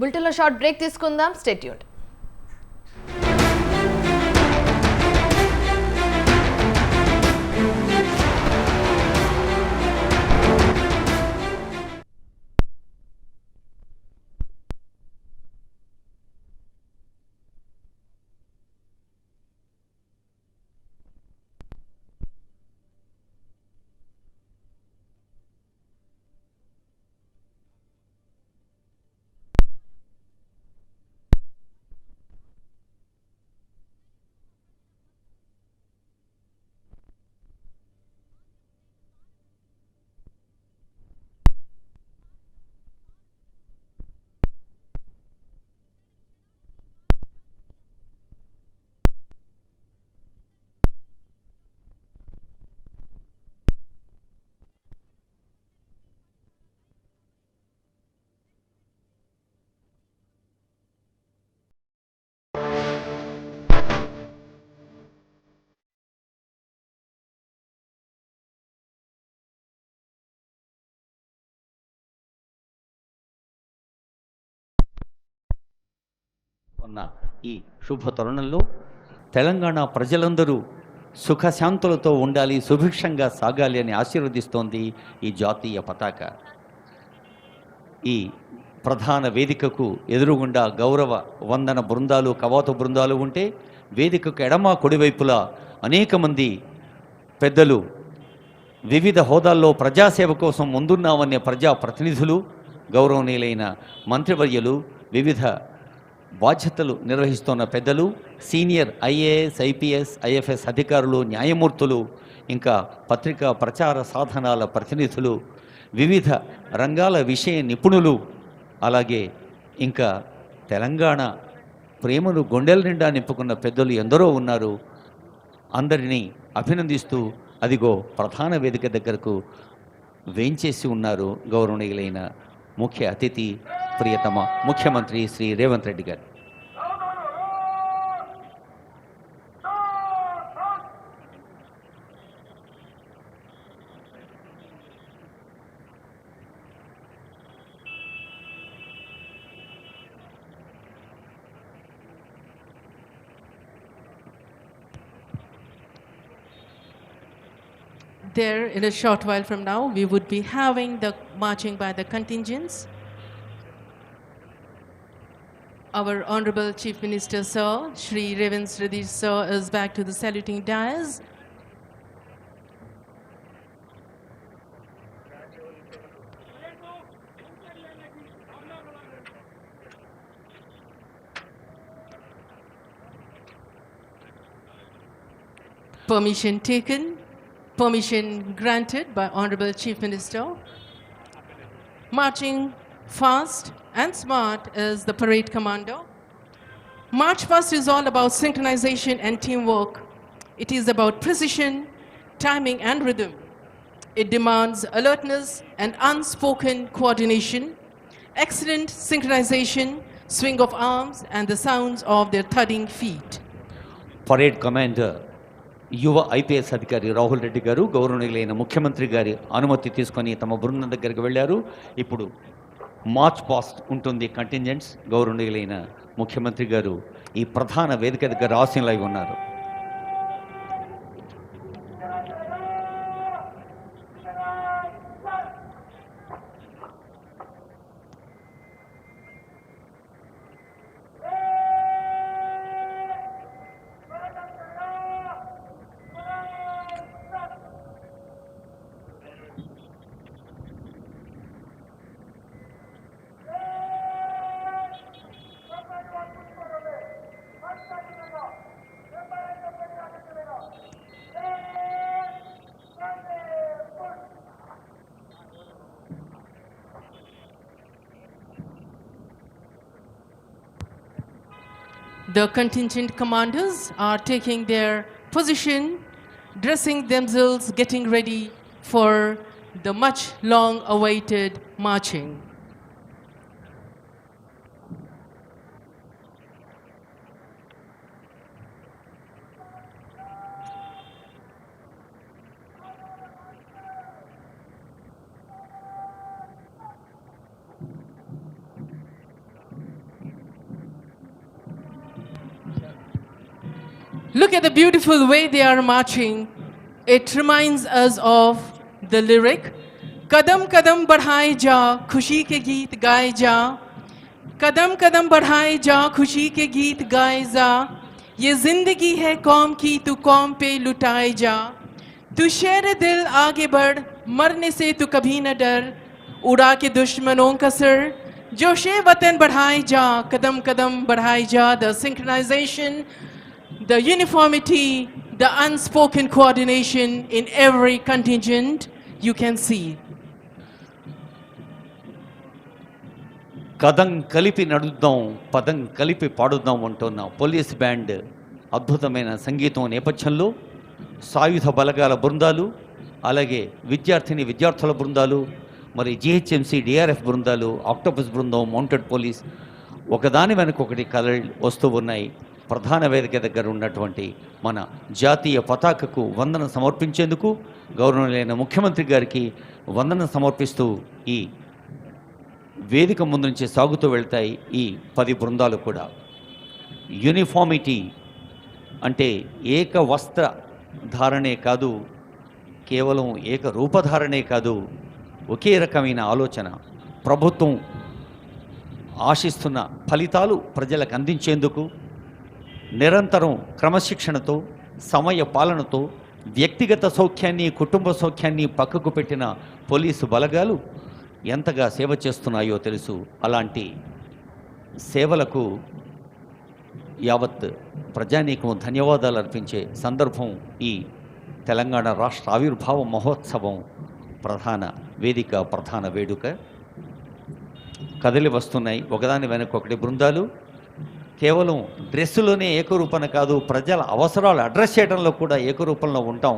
బులెటిన్లో short break తీసుకుందాం. Stay tune ఉన్న ఈ శుభ తరుణంలో తెలంగాణ ప్రజలందరూ సుఖశాంతులతో ఉండాలి సుభిక్షంగా సాగాలి అని ఆశీర్వదిస్తోంది ఈ జాతీయ పతాక. ఈ ప్రధాన వేదికకు ఎదురుగుండా గౌరవ వందన బృందాలు కవాతు బృందాలు ఉంటే వేదికకు ఎడమ కుడివైపులా అనేక మంది పెద్దలు వివిధ హోదాల్లో ప్రజాసేవ కోసం ముందున్నామనే ప్రజా ప్రతినిధులు గౌరవనీయులైన మంత్రివర్యులు వివిధ బాధ్యతలు నిర్వహిస్తున్న పెద్దలు సీనియర్ ఐఏఎస్ ఐపీఎస్ ఐఎఫ్ఎస్ అధికారులు న్యాయమూర్తులు ఇంకా పత్రికా ప్రచార సాధనాల ప్రతినిధులు వివిధ రంగాల విషయ నిపుణులు అలాగే ఇంకా తెలంగాణ ప్రేమను గొండెల నిండా నింపుకున్న పెద్దలు ఎందరో ఉన్నారు. అందరినీ అభినందిస్తూ అదిగో ప్రధాన వేదిక దగ్గరకు వేంచేసి ఉన్నారు గౌరవనీయులైన ముఖ్య అతిథి ప్రియతమ ముఖ్యమంత్రి శ్రీ రేవంత్ రెడ్డి గారు There, in a short while from now, we would be having the marching by the contingents. Our Honorable Chief Minister, Sir, Shri Revans Reddy, Sir, is back to the saluting dais. Permission taken, permission granted by Honorable Chief Minister. Marching fast and smart is the parade commander. March Fast is all about synchronization and teamwork. It is about precision, timing, and rhythm. It demands alertness and unspoken coordination, excellent synchronization, swing of arms, and the sounds of their thudding feet. Parade commander యువ IPS అధికారి రాహుల్ రెడ్డి గారు గౌరవనీయులైన ముఖ్యమంత్రి గారి అనుమతి తీసుకొని తమ బృందం దగ్గరికి వెళ్ళారు ఇప్పుడు మార్చ్ పాస్ట్ ఉంటుంది కంటింజెంట్స్ గౌరవనీయులైన ముఖ్యమంత్రి గారు ఈ ప్రధాన వేదిక దగ్గర ఆశీనులై ఉన్నారు. The contingent commanders are taking their position, dressing themselves, getting ready for the much long awaited marching. At the beautiful way they are marching. It reminds us of the lyric कदम कदम बढ़ाए जा खुशी के गीत गाए जा कदम कदम बढ़ाए जा खुशी के गीत गाए जा ये ज़िंदगी है कौम की तू कौम पे लुटाए जा तू शेर दिल आगे बढ़ मरने से तू कभी न डर उड़ा के दुश्मनों का सर जोशे वतन बढ़ाए जा कदम कदम बढ़ाए जा the synchronization the uniformity, the unspoken coordination in every contingent you can see. కథం కలిపి నడుద్దాం పదం కలిపి పాడుద్దాం అంటున్న పోలీస్ బ్యాండ్ అద్భుతమైన సంగీతం నేపథ్యంలో సాయుధ బలగాల బృందాలు అలాగే విద్యార్థిని విద్యార్థుల బృందాలు మరి జిహెచ్ఎంసి డిఆర్ఎఫ్ బృందాలు ఆక్టోపస్ బృందం మౌంటెడ్ పోలీస్ ఒకదాని వెనక ఒకటి కలర్ వస్తూ ఉన్నాయి ప్రధాన వేదిక దగ్గర ఉన్నటువంటి మన జాతీయ పతాకకు వందన సమర్పించేందుకు గౌరవనీయులైన ముఖ్యమంత్రి గారికి వందన సమర్పిస్తూ ఈ వేదిక ముందు నుంచి సాగుతూ వెళ్తాయి ఈ పది బృందాలు కూడా. యూనిఫామిటీ అంటే ఏక వస్త్ర ధారణే కాదు కేవలం ఏక రూపధారణే కాదు ఒకే రకమైన ఆలోచన ప్రభుత్వం ఆశిస్తున్న ఫలితాలు ప్రజలకు అందించేందుకు నిరంతరం క్రమశిక్షణతో సమయ పాలనతో వ్యక్తిగత సౌఖ్యాన్ని కుటుంబ సౌఖ్యాన్ని పక్కకు పెట్టిన పోలీసు బలగాలు ఎంతగా సేవ చేస్తున్నాయో తెలుసు. అలాంటి సేవలకు యావత్ ప్రజానీకం ధన్యవాదాలు అర్పించే సందర్భం ఈ తెలంగాణ రాష్ట్ర ఆవిర్భావ మహోత్సవం ప్రధాన వేదిక ప్రధాన వేడుక. కదిలి వస్తున్నాయి. ఒకదాని వెనక ఒకటి బృందాలు. కేవలం డ్రెస్సులోనే ఏకరూపణ కాదు ప్రజల అవసరాలు అడ్రస్ చేయడంలో కూడా ఏకరూపంలో ఉంటాం.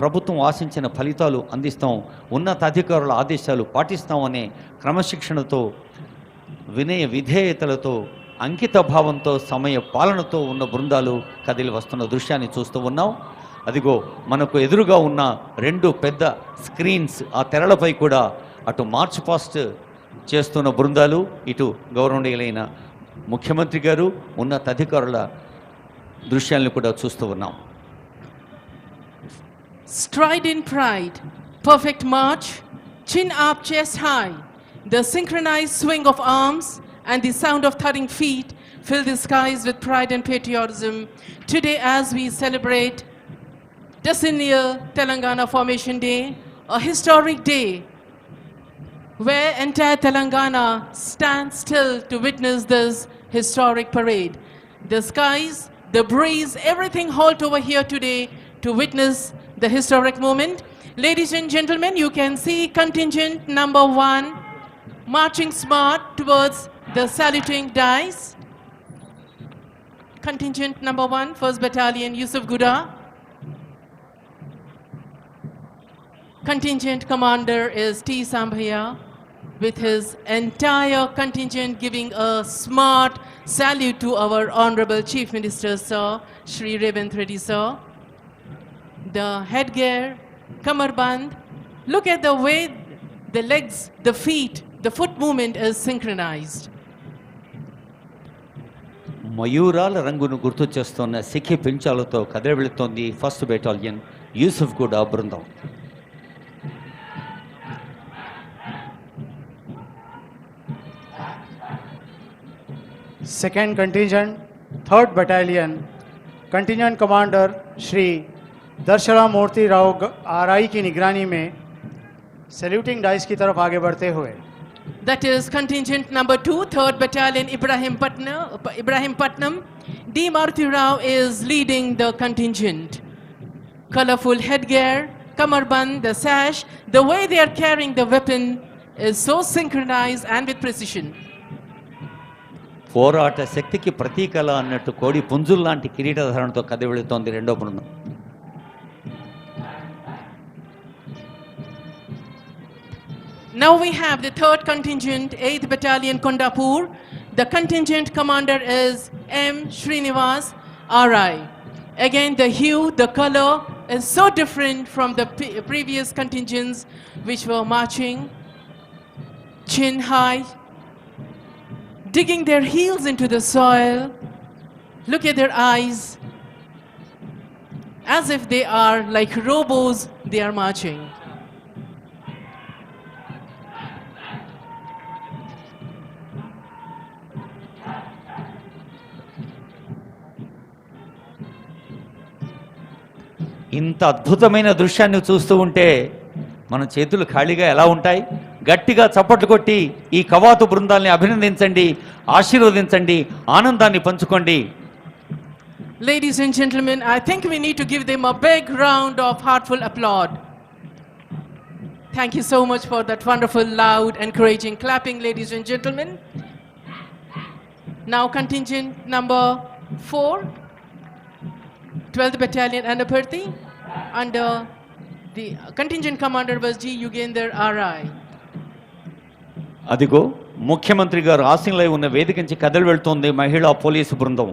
ప్రభుత్వం ఆశించిన ఫలితాలు అందిస్తాం ఉన్నతాధికారుల ఆదేశాలు పాటిస్తామనే క్రమశిక్షణతో వినయ విధేయతలతో అంకిత భావంతో సమయ పాలనతో ఉన్న బృందాలు కదిలి వస్తున్న దృశ్యాన్ని చూస్తూ ఉన్నాం. అదిగో మనకు ఎదురుగా ఉన్న రెండు పెద్ద స్క్రీన్స్ ఆ తెరలపై కూడా అటు మార్చ్ పాస్ట్ చేస్తున్న బృందాలు ఇటు గౌరవనీయులైన ముఖ్యమంత్రి గారు ఉన్నతాధికారుల దృశ్యాలను కూడా చూస్తూ ఉన్నాం Stride in pride, perfect march, chin up, chest high. The synchronized swing of arms and the sound of thudding feet fill the skies with pride and patriotism. Today, as we celebrate decennial Telangana Formation Day, a historic day where entire Telangana stands still to witness this historic parade. The skies, the breeze, everything halt over here today to witness the historic moment. Ladies and gentlemen, you can see contingent number one marching smart towards the saluting dice. Contingent number one, 1st Battalion, Yusuf Guda. Contingent commander is T. Sambhaya with his entire contingent giving a smart salute to our Honorable Chief Minister, Sir, Shri Revant Reddy, Sir. The headgear, kamarband, look at the way the legs, the feet, the foot movement is synchronized. మయూరాల రంగును గుర్తు చేస్తున్న సిఖి పించాలతో కదిలి వెళుతోంది first battalion Yusuf కూడా బృందం Second contingent, third battalion, contingent commander Shri दर्शरा मूर्ति राव ग- RI की निगरानी में सैल्यूटिंग डाइस की तरफ आगे बढ़ते हुए That is contingent number two, 3rd Battalion, Ibrahim Patnam. Ibrahim Patnam. D. Maruti Rao is leading the contingent. Colorful headgear, kamarband, the sash, the way they are carrying the weapon is so synchronized and with precision. పోరాట శక్తికి ప్రతీకల అన్నట్టు కోడి పుంజుల్లాంటి కిరీటధారణతో కథ వెళుతోంది రెండో బృందం Now we have the 3rd contingent, 8th Battalion, Kondapur. The contingent commander is M. Srinivas RI. Again, the hue, the color is so different from the pre- previous contingents which were marching chin high, digging their heels into the soil. Look at their eyes. as if they are like robots, they are marching. ఇంత అద్భుతమైన దృశ్యాన్ని చూస్తూ ఉంటే మన చేతులు ఖాళీగా ఎలా ఉంటాయి గట్టిగా చప్పట్లు కొట్టి ఈ కవాతు బృందాల్ని అభినందించండి ఆశీర్వదించండి ఆనందాన్ని పంచుకోండి Ladies and gentlemen, I think we need to give them a big round of heartful applaud. Thank you so much for that wonderful, loud, encouraging clapping, ladies and gentlemen. Now, contingent number four, 12th Battalion Anapurti, under the contingent commander was G. Yugender R.I. అదిగో ముఖ్యమంత్రి గారు ఆశంలో ఉన్న వేదిక నుంచి కదలు వెళ్తోంది మహిళా police బృందం.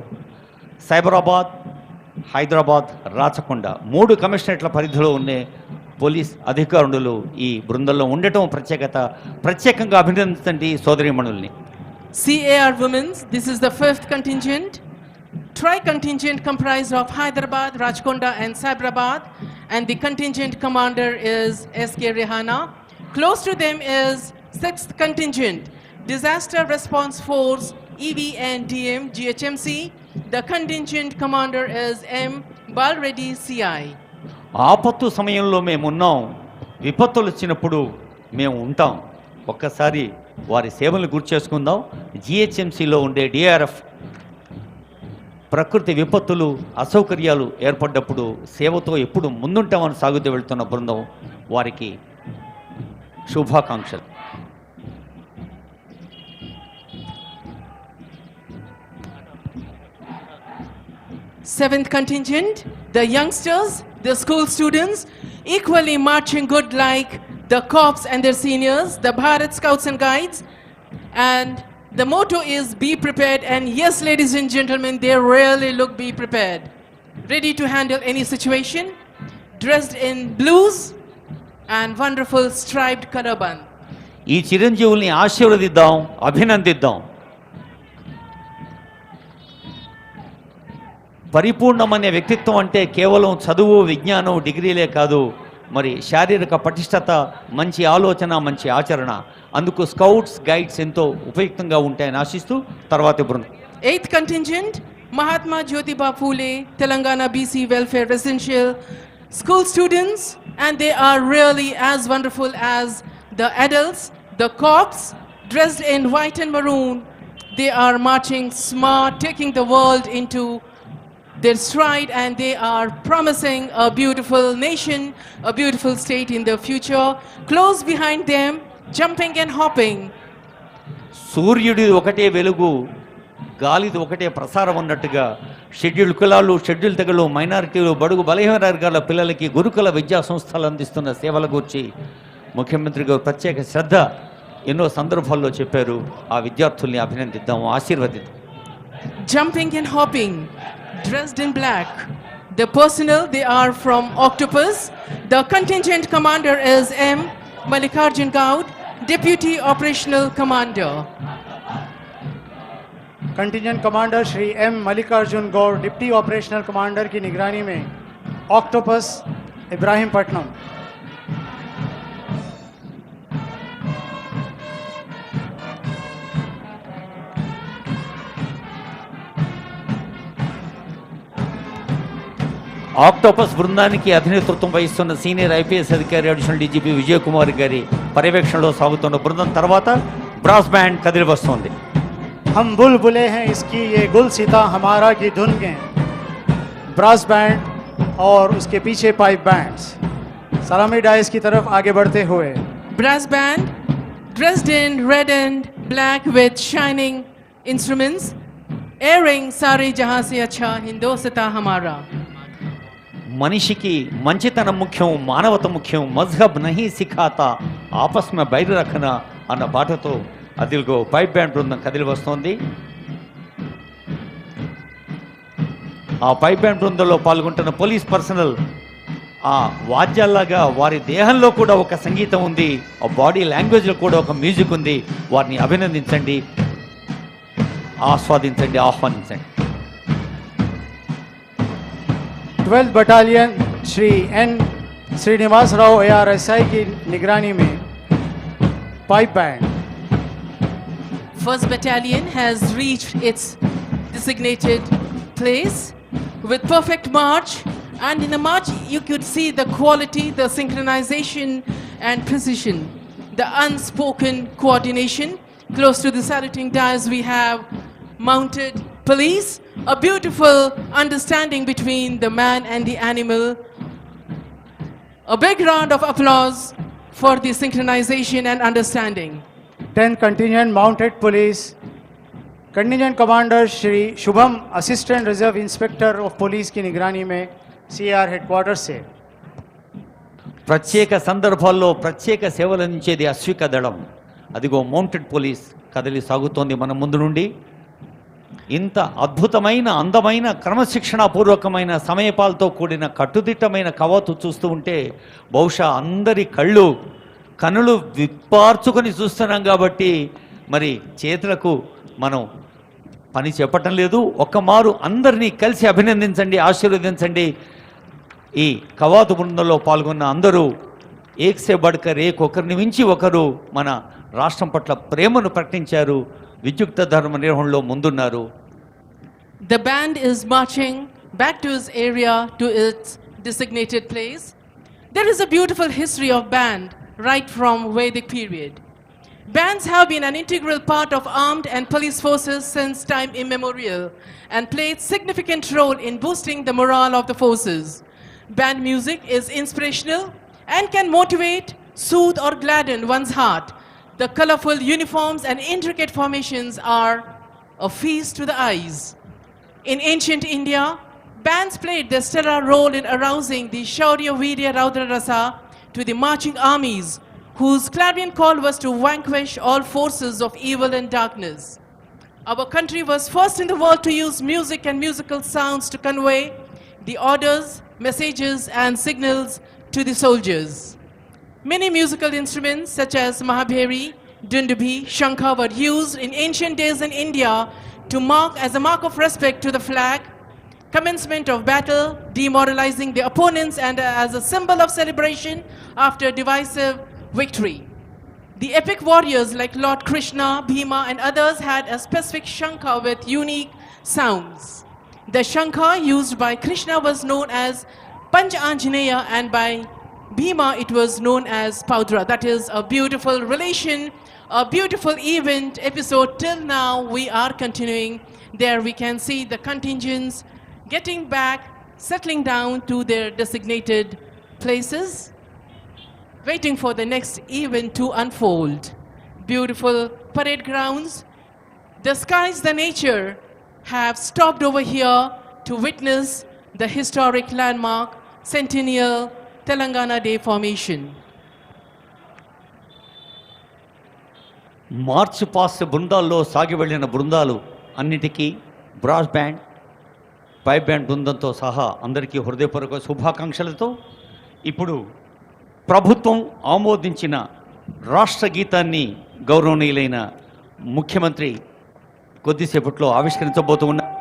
సైబరాబాద్ హైదరాబాద్ రాచకొండ మూడు కమిషనరేట్ల పరిధిలో ఉండే పోలీస్ అధికారులు ఈ బృందంలో ఉండటం ప్రత్యేకత ప్రత్యేకంగా అభినందించండి ఈ సోదరి మణుల్ని. CAR women's this is the fifth contingent tri contingent comprise of Hyderabad Rachakonda and Cyberabad and the contingent commander is SK Rihana close to them is sixth contingent, Disaster Response Force, E EVNDM, GHMC. The contingent commander is M. Balreddy, CI. ఆపత్తు సమయంలో మేమున్నాం విపత్తులు వచ్చినప్పుడు మేము ఉంటాం ఒక్కసారి వారి సేవలను గుర్తు చేసుకుందాం జిహెచ్ఎంసిలో ఉండే డిఆర్ఎఫ్ ప్రకృతి విపత్తులు అసౌకర్యాలు ఏర్పడ్డప్పుడు సేవతో ఎప్పుడు ముందుంటామని సాగుతూ వెళ్తున్న బృందం వారికి శుభాకాంక్షలు Seventh contingent, the youngsters, the school students, equally marching good like the cops and their seniors, the Bharat Scouts and Guides. And the motto is be prepared. And yes, ladies and gentlemen, they really look be prepared. Ready to handle any situation, dressed in blues and wonderful striped karaban. ఈ చిరంజీవుల్ని ఆశీర్వదిద్దాం అభినందిద్దాం పరిపూర్ణం అనే వ్యక్తిత్వం అంటే కేవలం చదువు విజ్ఞానం డిగ్రీలే కాదు. మరి శారీరక పటిష్టత మంచి ఆలోచన మంచి ఆచరణ. అందుకు స్కౌట్స్ గైడ్స్ ఎంతో ఉపయుక్తంగా ఉంటాయని ఆశిస్తూ తర్వాత బృందం. Eighth contingent Mahatma Jyotiba Phule Telangana BC welfare residential school students and they are really as wonderful as the adults the cops dressed in white and maroon they are marching smart taking the world in to their stride, and they are promising a beautiful nation, a beautiful state in the future. Close behind them, jumping and hopping. సూర్యుడి ఒకటే వెలుగు గాలిది ఒకటే ప్రసారం ఉన్నట్టుగా schedule కులాలు schedule తెగలు మైనారిటీలు బడుగు బలహీన వర్గాల పిల్లలకి గురుకుల విద్యా సంస్థలు అందిస్తున్న సేవల గురించి ముఖ్యమంత్రి గారు ప్రత్యేక శ్రద్ధ ఎన్నో సందర్భాల్లో చెప్పారు ఆ విద్యార్థుల్ని అభినందిద్దాం ఆశీర్వదిద్దాం jumping and hopping, dressed in black. The personnel, they are from Octopus. The contingent commander is M. Malikarjun Gaud, Deputy Operational Commander. Contingent commander Shri M Mallikarjun Gaud deputy operational commander की निगरानी में octopus Ibrahimpatnam octopus బృందానికి అధినేతృత్వం వహిస్తున్న senior IPS అధికారి additional DGP Vijay Kumar గారి పర్యవేక్షణలో సాగుతున్న బృందం తర్వాత బ్రాస్ బ్యాండ్ కదిలి వస్తోంది हम बुलबुले हैं इसकी ये गुल सीता हमारा की धुन के ब्रास बैंड और उसके पीछे पाइप बैंड्स सलामी डाइस की तरफ आगे बढ़ते हुए Brass band, dressed in red and black with shining instruments, airing Sari Jahan Se Acha Hindosata Hamara. మనిషికి మంచితనం ముఖ్యం మానవత ముఖ్యం మజ్హబ్ నహీ సిఖాత ఆపస్మ బయట బైర్ అన్న పాటతో అదిగో పైప్ బ్యాండ్ బృందం కదిలి వస్తోంది. ఆ పైప్ బ్యాండ్ బృందంలో పాల్గొంటున్న పోలీస్ పర్సనల్ ఆ వాద్యాల్లాగా వారి దేహంలో కూడా ఒక సంగీతం ఉంది ఆ బాడీ లాంగ్వేజ్లో కూడా ఒక మ్యూజిక్ ఉంది. వారిని అభినందించండి ఆస్వాదించండి ఆహ్వానించండి. 12th battalion Shri N Srinivas Rao ARSI की निगरानी में pipe band First Battalion has reached its designated place with perfect march. And in the march, you could see the quality, the synchronization, and precision, the unspoken coordination. Close to the saluting dais, we have mounted police, a beautiful understanding between the man and the animal. A big round of applause for the synchronization and understanding. 10th contingent mounted police contingent commander Shri Shubham assistant reserve inspector of police की निगरानी में CR headquarter से ప్రత్యేక సందర్భాల్లో ప్రత్యేక సేవలు అందించేది అశ్విక దళం అదిగో మౌంటెడ్ పోలీస్ కదలి సాగుతోంది మన ముందు నుండి ఇంత అద్భుతమైన అందమైన క్రమశిక్షణాపూర్వకమైన సమయపాలతో కూడిన కట్టుదిట్టమైన కవాతు చూస్తూ ఉంటే బహుశా అందరి కళ్ళు కనులు విప్పార్చుకొని చూస్తున్నాం కాబట్టి మరి చేతులకు మనం పని చెప్పటం లేదు. ఒక్కమారు అందరినీ కలిసి అభినందించండి ఆశీర్వదించండి. ఈ కవాతు బృందంలో పాల్గొన్న అందరూ ఏక్సే బడ్కర్ ఏకొకరిని మించి ఒకరు మన రాష్ట్రం పట్ల ప్రేమను ప్రకటించారు. విద్యుక్త ధర్మ నిర్వహణలో ముందున్నారు The band is marching back to its area to its designated place. There is a beautiful history of band right from Vedic period. Bands have been an integral part of armed and police forces since time immemorial and played significant role in boosting the morale of the forces. Band music is inspirational and can motivate, soothe or gladden one's heart. the colorful uniforms and intricate formations are a feast to the eyes. In ancient India, bands played their stellar role in arousing the Shaurya Virya Raudra Rasa to the marching armies, whose clarion call was to vanquish all forces of evil and darkness. Our country was first in the world to use music and musical sounds to convey the orders, messages, and signals to the soldiers. Many musical instruments such as Mahabheri, Dundubi, Shankha were used in ancient days in India to mark as a mark of respect to the flag, commencement of battle, demoralizing the opponents and as a symbol of celebration after divisive victory. The epic warriors like Lord Krishna, Bhima and others had a specific shankha with unique sounds. The shankha used by Krishna was known as Panch Anjaneya and by Bhima it was known as Paudra. That is a beautiful relation, a beautiful event episode. Till now we are continuing. There we can see the contingents getting back, settling down to their designated places waiting for the next event to unfold. Beautiful parade grounds. The skies, the nature have stopped over here to witness the historic landmark Centennial Telangana day formation. March past బృందాల్లో సాగి వెళ్ళిన బృందాలు అన్నిటికీ brass band pipe band బృందంతో సహా అందరికీ హృదయపూర్వక శుభాకాంక్షలతో ఇప్పుడు ప్రభుత్వం ఆమోదించిన రాష్ట్ర గీతాన్ని గౌరవనీయులైన ముఖ్యమంత్రి కొద్దిసేపట్లో ఆవిష్కరించబోతూ ఉన్నారు.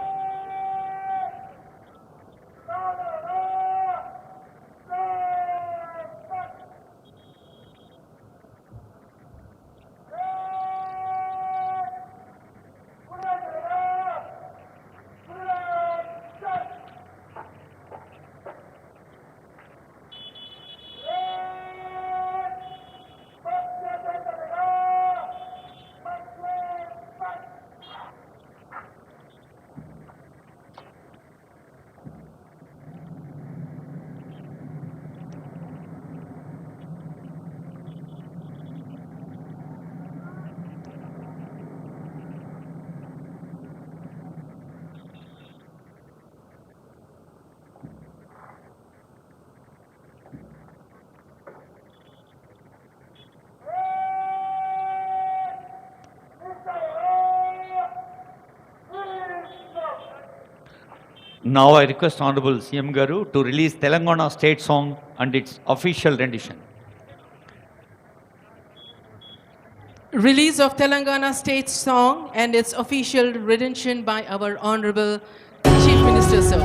Now I request honourable CM గారు to release Telangana state song and its official rendition Release of Telangana state song and its official redemption by our Honorable Chief Minister, sir.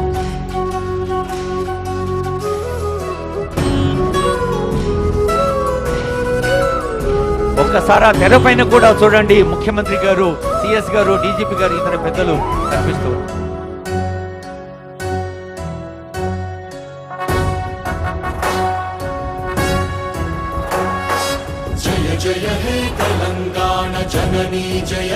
ఒక్కసారి ఆ తెర పైన కూడా చూడండి. ముఖ్యమంత్రి గారు సిఎస్ గారు డీజీపీ గారు ఇతర పెద్దలు కనిపిస్తూ జననీ జయ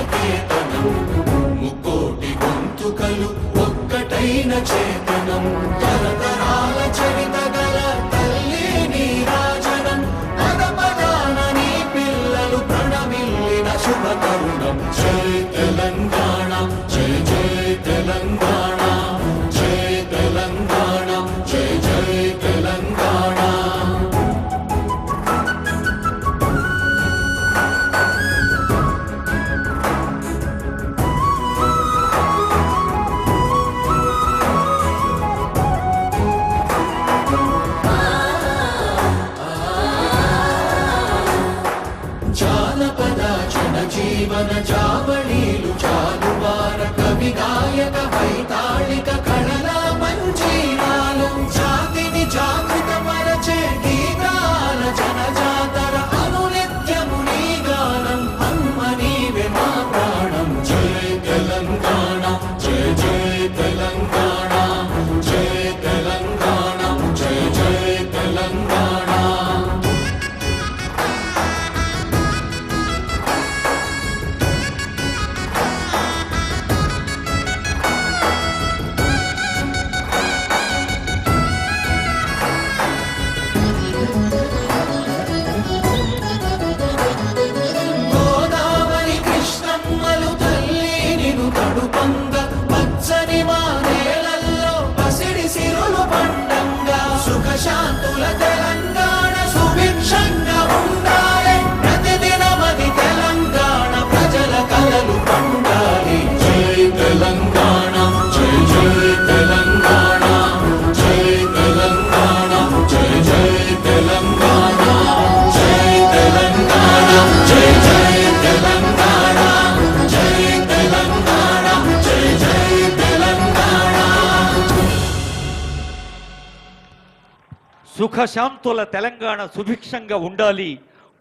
సుఖశాంతుల తెలంగాణ సుభిక్షంగా ఉండాలి.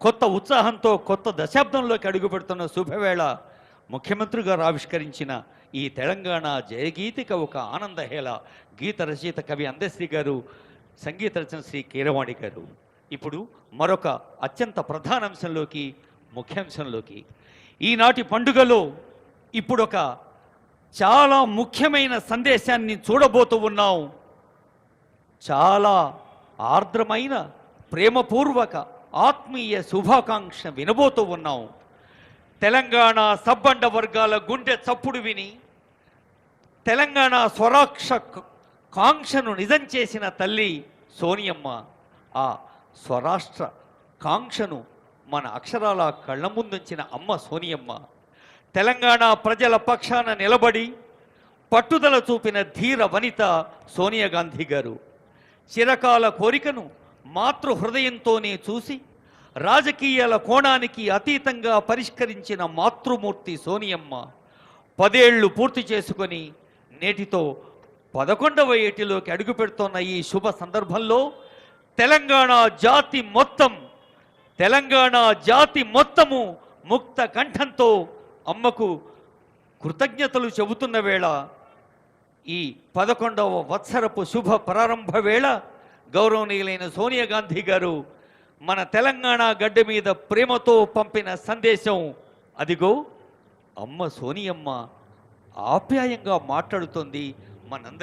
కొత్త ఉత్సాహంతో కొత్త దశాబ్దంలోకి అడుగుపెడుతున్న శుభవేళ ముఖ్యమంత్రి గారు ఆవిష్కరించిన ఈ తెలంగాణ జయగీతిక ఒక ఆనందహేళ గీత రచయిత కవి అందశ్రీ గారు సంగీత రచన శ్రీ కీరవాణి గారు. ఇప్పుడు మరొక అత్యంత ప్రధాన అంశంలోకి ముఖ్యాంశంలోకి ఈనాటి పండుగలో ఇప్పుడు ఒక చాలా ముఖ్యమైన సందేశాన్ని చూడబోతూ ఉన్నాం. చాలా ఆర్ద్రమైన ప్రేమపూర్వక ఆత్మీయ శుభాకాంక్ష వినబోతూ ఉన్నాం తెలంగాణ సబ్బండ వర్గాల గుండె చప్పుడు విని తెలంగాణ స్వరాక్ష కాంక్షను నిజం చేసిన తల్లి సోనియమ్మ ఆ స్వరాష్ట్ర కాంక్షను మన అక్షరాల కళ్ళ ముందుంచిన అమ్మ సోనియమ్మ. తెలంగాణ ప్రజల పక్షాన నిలబడి పట్టుదల చూపిన ధీర వనిత సోనియా గాంధీ గారు. చిరకాల కోరికను మాతృ హృదయంతోనే చూసి రాజకీయాల కోణానికి అతీతంగా పరిష్కరించిన మాతృమూర్తి సోనియమ్మ పదేళ్ళు పూర్తి చేసుకొని నేటితో పదకొండవ ఏటిలోకి అడుగుపెడుతోన్న ఈ శుభ సందర్భంలో తెలంగాణ జాతి మొత్తం తెలంగాణ జాతి మొత్తము ముక్త కంఠంతో అమ్మకు కృతజ్ఞతలు చెబుతున్న వేళ ఈ పదకొండవ వత్సరపు శుభ ప్రారంభ వేళ గౌరవనీయులైన సోనియా గాంధీ గారు మన తెలంగాణ గడ్డ మీద ప్రేమతో పంపిన సందేశం. అదిగో అమ్మ సోనియమ్మ ఆప్యాయంగా మాట్లాడుతుంది మనందరి